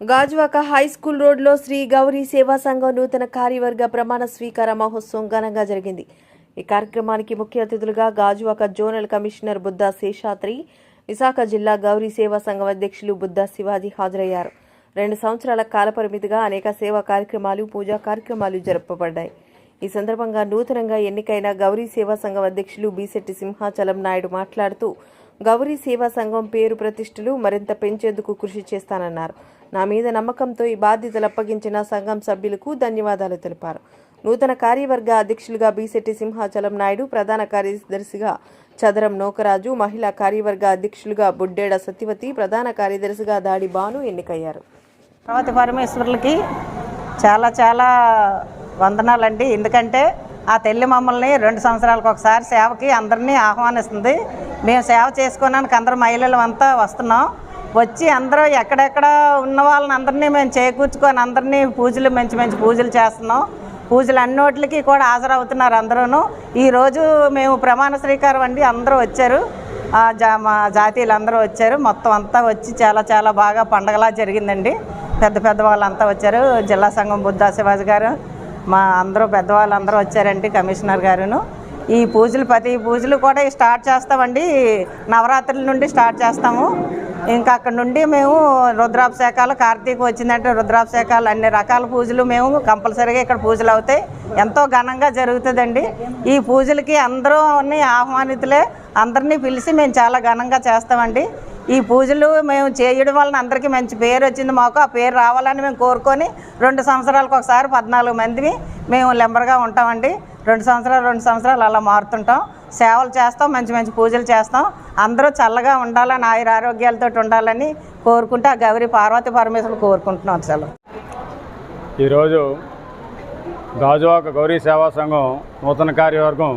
Gajuwaka high school రోడ్లో శ్రీ గౌరీ సేవా సంఘం నూతన కార్యవర్గ ప్రమాణ స్వీకార మహోత్సవం ఘనంగా జరిగింది. ఈ కార్యక్రమానికి ముఖ్య అతిథులుగా గాజువాక జోనల్ కమిషనర్ బుద్ధా శేషాద్రి విశాఖ జిల్లా గౌరీ సేవా సంఘం అధ్యక్షులు బుద్ధా శివాజీ హాజరయ్యారు. రెండు సంవత్సరాల కాలపరిమితిగా అనేక సేవా కార్యక్రమాలు పూజా కార్యక్రమాలు జరపబడ్డాయి ఈ సందర్భంగా నూతనంగా ఎన్నికైన గౌరీ సేవా సంఘం అధ్యక్షులు బీశెట్టి సింహాచలం నాయుడు మాట్లాడుతూ గౌరీ సేవా సంఘం పేరు ప్రతిష్టలు మరింత పెంచేందుకు కృషి చేస్తానన్నారు. నా మీద నమ్మకంతో ఈ బాధ్యతలు అప్పగించిన సంఘం సభ్యులకు ధన్యవాదాలు తెలిపారు. నూతన కార్యవర్గ అధ్యక్షులుగా బీసెట్టి సింహాచలం నాయుడు ప్రధాన కార్యదర్శిగా చదరం నోకరాజు మహిళా కార్యవర్గ అధ్యక్షులుగా బుడ్డేడ సత్యవతి ప్రధాన కార్యదర్శిగా దాడి బాను ఎన్నికయ్యారు. పార్వతి పరమేశ్వరులకి చాలా చాలా వందనాలండి. ఎందుకంటే ఆ తల్లి మమ్మల్ని రెండు సంవత్సరాలకు ఒకసారి సేవకి అందరినీ ఆహ్వానిస్తుంది. మేము సేవ చేసుకోవడానికి అందరూ మహిళలు అంతా వస్తున్నాం. వచ్చి అందరూ ఎక్కడెక్కడ ఉన్న వాళ్ళని అందరినీ మేము చేకూర్చుకొని అందరినీ పూజలు మంచి మంచి పూజలు చేస్తున్నాం. పూజలు అన్నోట్లకి కూడా హాజరవుతున్నారు అందరూ ఈరోజు మేము ప్రమాణ శ్రీకారం అండి అందరూ వచ్చారు. జా మా జాతీయులు అందరూ వచ్చారు. మొత్తం అంతా వచ్చి చాలా చాలా బాగా పండగలా జరిగిందండి. పెద్ద పెద్ద వాళ్ళంతా వచ్చారు. జిల్లా సంఘం బుద్ధా శివాజీ గారు మా అందరూ పెద్దవాళ్ళు అందరూ వచ్చారండి కమిషనర్ గారును. ఈ పూజలు ప్రతి పూజలు కూడా స్టార్ట్ చేస్తామండి. నవరాత్రుల నుండి స్టార్ట్ చేస్తాము. ఇంకా అక్కడ నుండి మేము రుద్రాభిషేకాలు కార్తీక వచ్చిందంటే రుద్రాభిషేకాలు అన్ని రకాల పూజలు మేము కంపల్సరీగా ఇక్కడ పూజలు అవుతాయి. ఎంతో ఘనంగా జరుగుతుందండి. ఈ పూజలకి అందరూ అన్ని ఆహ్వానితులే అందరినీ పిలిచి మేము చాలా ఘనంగా చేస్తామండి. ఈ పూజలు మేము చేయడం వలన అందరికీ మంచి పేరు వచ్చింది మాకు. ఆ పేరు రావాలని మేము కోరుకొని రెండు సంవత్సరాలకు ఒకసారి పద్నాలుగు మందిని మేము లెంబర్గా ఉంటామండి. రెండు సంవత్సరాలు రెండు సంవత్సరాలు అలా మారుతుంటాం. సేవలు చేస్తాం మంచి మంచి పూజలు చేస్తాం. అందరూ చల్లగా ఉండాలని ఆయుర ఆరోగ్యాలతో ఉండాలని కోరుకుంటే ఆ గౌరీ పార్వతి పరమేశ్వరులు కోరుకుంటున్నాం అసలు. ఈరోజు గాజువాక గౌరీ సేవా సంఘం నూతన కార్యవర్గం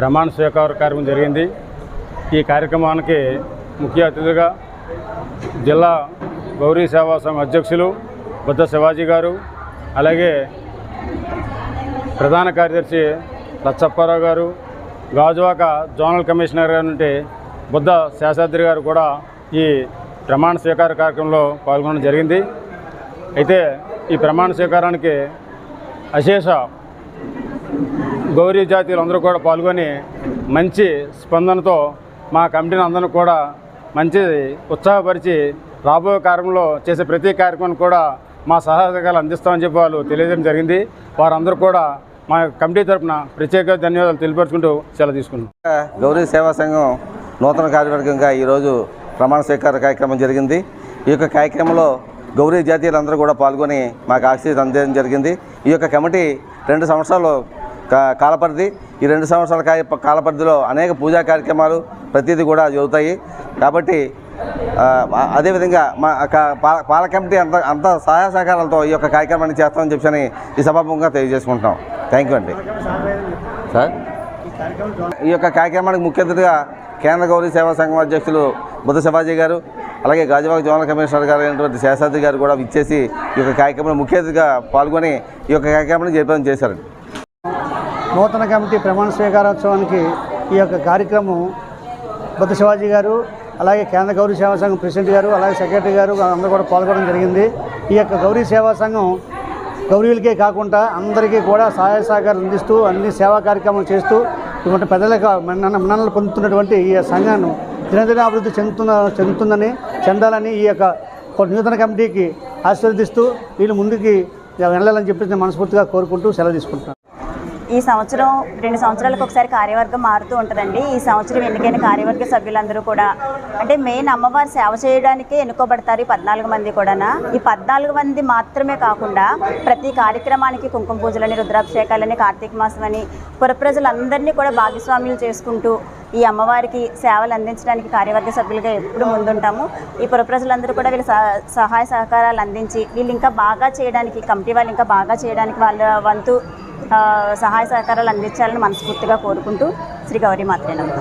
ప్రమాణ స్వీకార కార్యక్రమం జరిగింది. ఈ కార్యక్రమానికి ముఖ్య అతిథిగా జిల్లా గౌరీ సేవా సంఘ అధ్యక్షులు బుద్ధ శివాజీ గారు అలాగే ప్రధాన కార్యదర్శి లచ్చప్పారావు గారు గాజువాక జోనల్ కమిషనర్ గారు నుండి బుద్ధ శేషాద్రి గారు కూడా ఈ ప్రమాణ స్వీకార కార్యక్రమంలో పాల్గొనడం జరిగింది. అయితే ఈ ప్రమాణ స్వీకారానికి అశేష గౌరీ జాతీయులు అందరూ కూడా పాల్గొని మంచి స్పందనతో మా కమిటీని అందరూ కూడా మంచి ఉత్సాహపరిచి రాబోయే కార్యంలో చేసే ప్రతి కార్యక్రమం కూడా మా సహాయకాలు అందిస్తామని చెప్పి వాళ్ళు తెలియజేయడం జరిగింది. వారందరూ కూడా మా కమిటీ తరపున ప్రత్యేక ధన్యవాదాలు తెలియపరుచుకుంటూ సెలవు తీసుకున్నాం. గౌరీ సేవా సంఘం నూతన కార్యవర్గంగా ఈరోజు ప్రమాణ స్వీకార కార్యక్రమం జరిగింది. ఈ యొక్క కార్యక్రమంలో గౌరీ జాతీయులందరూ కూడా పాల్గొని మాకు ఆశీస్ అందజేయడం జరిగింది. ఈ యొక్క కమిటీ రెండు సంవత్సరాలు కాలపరిధి. ఈ రెండు సంవత్సరాల కాలపరిధిలో అనేక పూజా కార్యక్రమాలు ప్రతిదీ కూడా జరుగుతాయి. కాబట్టి అదేవిధంగా మా క- పాల పాల కమిటీ అంత అంత సహాయ సహకారాలతో ఈ యొక్క కార్యక్రమాన్ని చేస్తామని చెప్పని ఈ సభాముఖంగా తెలియజేసుకుంటున్నాం. థ్యాంక్ యూ అండి. సార్? ఈ యొక్క కార్యక్రమానికి ముఖ్య అతిథిగా కేంద్ర గౌరీ సేవా సంఘం అధ్యక్షులు బుద్ధ శివాజీ గారు అలాగే గాజువాక జోనల్ కమిషనర్ గారు అయినటువంటి శేషాద్రి గారు కూడా ఇచ్చేసి ఈ యొక్క కార్యక్రమంలో ముఖ్య అతిథిగా పాల్గొని ఈ యొక్క కార్యక్రమాన్ని జయప్రదం చేశారండి. నూతన కమిటీ ప్రమాణ స్వీకారోత్సవానికి ఈ యొక్క కార్యక్రమం బుద్ధ శివాజీ గారు అలాగే కేంద్ర గౌరీ సేవా సంఘం ప్రెసిడెంట్ గారు అలాగే సెక్రటరీ గారు అందరూ కూడా పాల్గొనడం జరిగింది. ఈ యొక్క గౌరీ సేవా సంఘం గౌరీలకే కాకుండా అందరికీ కూడా సహాయ సహకారం అందిస్తూ అన్ని సేవా కార్యక్రమాలు చేస్తూ ఇటువంటి పెద్దలకు మన్ననలు పొందుతున్నటువంటి ఈ సంఘాన్ని దినదిన అభివృద్ధి చెందుతున్న చెందుతుందని చెందాలని ఈ యొక్క నూతన కమిటీకి ఆశీర్వదిస్తూ వీళ్ళు ముందుకి వెళ్ళాలని చెప్పేసి మనస్ఫూర్తిగా కోరుకుంటూ సెలవు తీసుకుంటున్నాను. ఈ సంవత్సరం రెండు సంవత్సరాలకు ఒకసారి కార్యవర్గం మారుతూ ఉంటుందండి. ఈ సంవత్సరం ఎన్నికైన కార్యవర్గ సభ్యులందరూ కూడా అంటే మెయిన్ అమ్మవారి సేవ చేయడానికే ఎన్నుకోబడతారు ఈ పద్నాలుగు మంది కూడా ఈ పద్నాలుగు మంది మాత్రమే కాకుండా ప్రతి కార్యక్రమానికి కుంకుమ పూజలని రుద్రాభిషేకాలని కార్తీక మాసం అని పురప్రజలందరినీ కూడా భాగస్వామ్యులు చేసుకుంటూ ఈ అమ్మవారికి సేవలు అందించడానికి కార్యవర్గ సభ్యులుగా ఎప్పుడు ముందుంటాము. ఈ పురప్రజలందరూ కూడా వీళ్ళ సహాయ సహకారాలు అందించి వీళ్ళు ఇంకా బాగా చేయడానికి కమిటీ వాళ్ళు ఇంకా బాగా చేయడానికి వాళ్ళ వంతు సహాయ సహకారాలు అందించాలని మనస్ఫూర్తిగా కోరుకుంటూ శ్రీ గౌరీ మాత్రే నమః.